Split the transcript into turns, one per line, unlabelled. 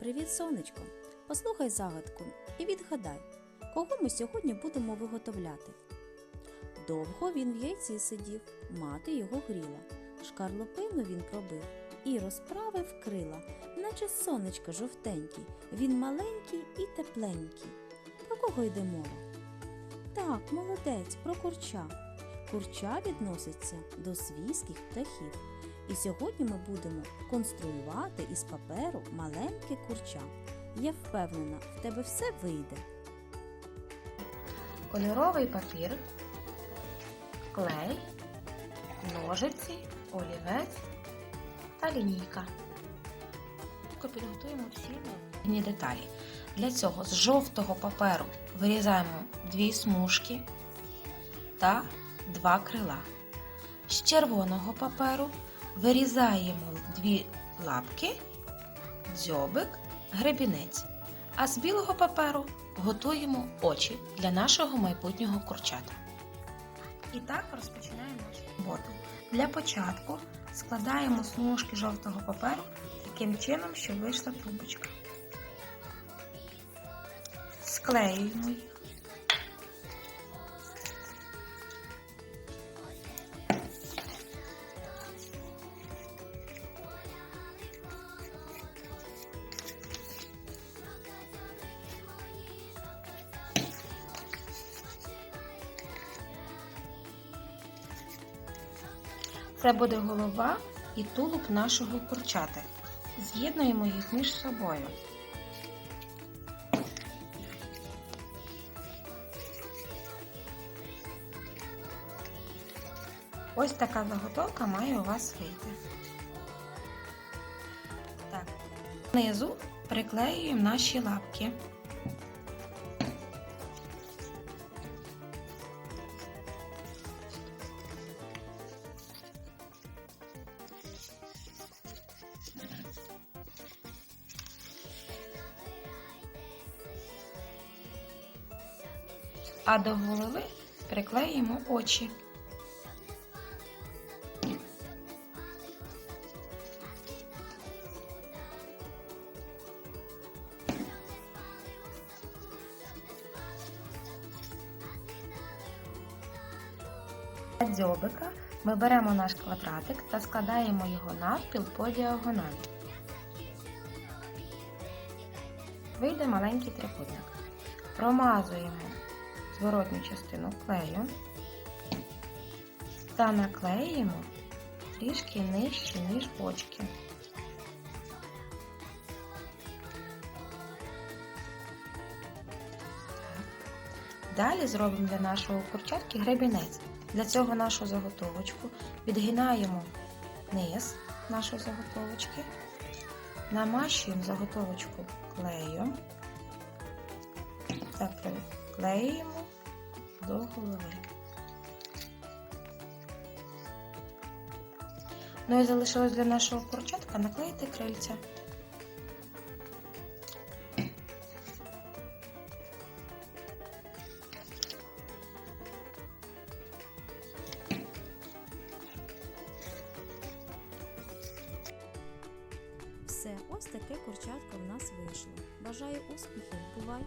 Привіт, сонечко! Послухай загадку і відгадай, кого ми сьогодні будемо виготовляти. Довго він в яйці сидів, мати його гріла, шкарлупину він пробив і розправив крила, наче сонечко жовтенький, він маленький і тепленький. Про кого йде мова? Так, молодець, про курча. Курча відноситься до свійських птахів. І сьогодні ми будемо конструювати із паперу маленьке курча. Я впевнена, в тебе все вийде.
кольоровий папір, клей, ножиці, олівець та лінійка. Підготуємо всі необхідні деталі. Для цього з жовтого паперу вирізаємо дві смужки та два крила. З червоного паперу вирізаємо дві лапки, дзьобик, гребінець. А з білого паперу готуємо очі для нашого майбутнього курчата. І так розпочинаємо нашу роботу. Для початку складаємо смужки жовтого паперу таким чином, щоб вийшла трубочка. Склеюємо їх. Це буде голова і тулуб нашого курчати. З'єднуємо їх між собою. Ось така заготовка має у вас вийти. Так. Знизу приклеюємо наші лапки. А до голови приклеїмо очі. Для дзьобика ми беремо наш квадратик та складаємо його навпіл по діагоналі. Вийде маленький трикутник. Промазуємо зворотню частину клею та наклеїмо трішки нижче, ніж очки. Далі зробимо для нашого курчатки гребінець. Для цього нашу заготовочку відгинаємо низ нашої заготовочки, намащуємо заготовочку клеєм та приклеїмо до голови. Ну і залишилось для нашого курчатка наклеїти крильця.
Все, ось таке курчатко в нас вийшло. Бажаю успіхів, бувай!